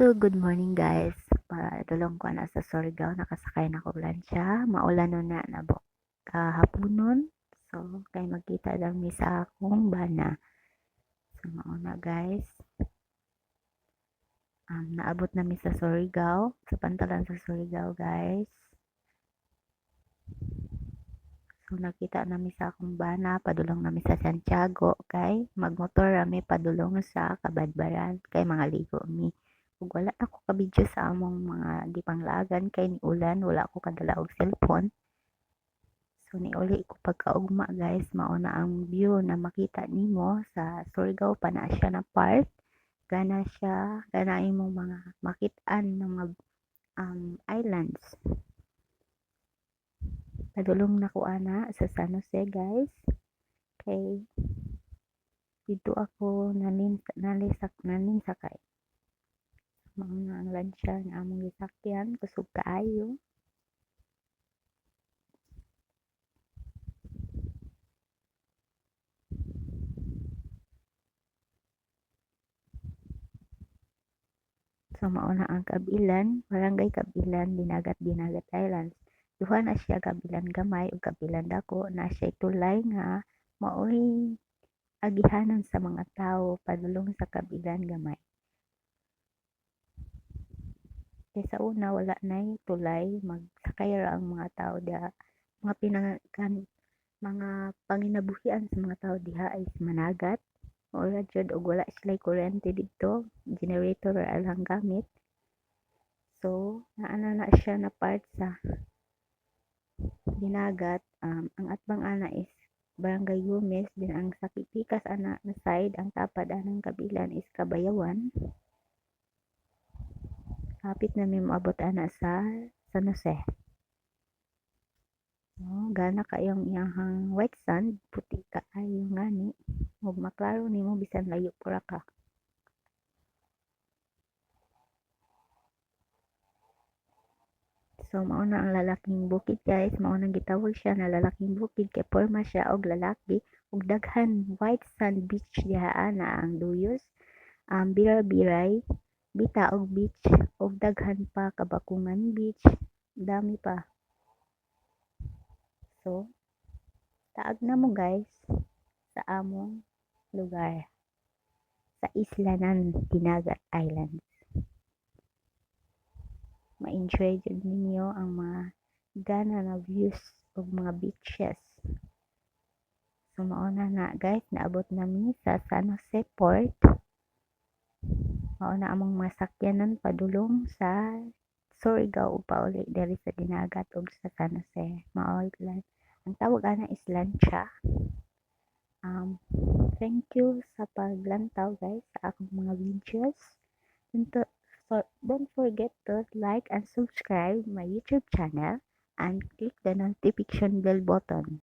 So, good morning guys. Padulong ko na sa Surigao, nakasakay na ko lansya. Maulan nun na na bo. Kahaponon. So, kay magkita lang mi sa akong bana. So, mauna guys. Um, naabot na mi sa Surigao. Sa pantalan sa Surigao guys. So, nakita nami sa akong bana. Padulong nami sa Santiago. Kay magmotor rami padulong sa Kabadbaran. Kay mga ligo mi ug wala na ko kabidyo sa among mga gipanglagan kay ni ulan wala ko kadala og cellphone. So ni uli ko pagkaugma guys. Mao na ang view na makita nimo sa Surigao. Pa na siya na part gana siya gana imong mga makitaan ng mga um, islands. Padulong na ko ana sa San Jose guys. Kay dito ako nalin nalisak nalinsakay. mao na ang lansya nga among gisakyan kusog kaayo So mao na ang Kabilan, Barangay Kabilan, Dinagat Dinagat Islands. Duha na siya Kabilan gamay ug Kabilan dako na siya tulay nga maoy agihanan sa mga tawo padulong sa Kabilan gamay. Kay sa una wala nay tulay magsakay ra ang mga tawo diha. Mga pinangan mga panginabuhian sa mga tawo diha ay managat Ora jud og wala sila kuryente dito, generator ra lang gamit. So, naana na siya na part sa dinagat. Um, ang atbang ana is Barangay Yumes, din ang sakipikas ana na side, ang tapad anang kabilan is Kabayawan. Kapit na may moabot ana sa San Jose. Oh, gana kayong iyang white sand, puti ka ayo ngani. Ug maklaro nimo bisan layo pura ka. So mao na ang lalaking bukid guys, mao nang gitawag siya na lalaking bukid kay porma siya og lalaki ug daghan white sand beach diha ana ang Duyos, um, Birabiray, Bitaog Beach ug daghan pa Kabakungan Beach, dami pa. So, taag na mo guys sa among lugar sa Islanan, Dinagat Islands. Ma-enjoy jud ninyo ang mga gana na views ug mga beaches. So mao na na guys, naabot nami sa San Jose Port. Mao na among mga sakyanan padulong sa Surigao pa uli diri sa Dinagat ug sa San Jose. Mao ang tawag ana is lancha. Um, thank you sa paglantaw guys sa akong mga videos. Don't, so, don't forget to like and subscribe my YouTube channel and click the notification bell button.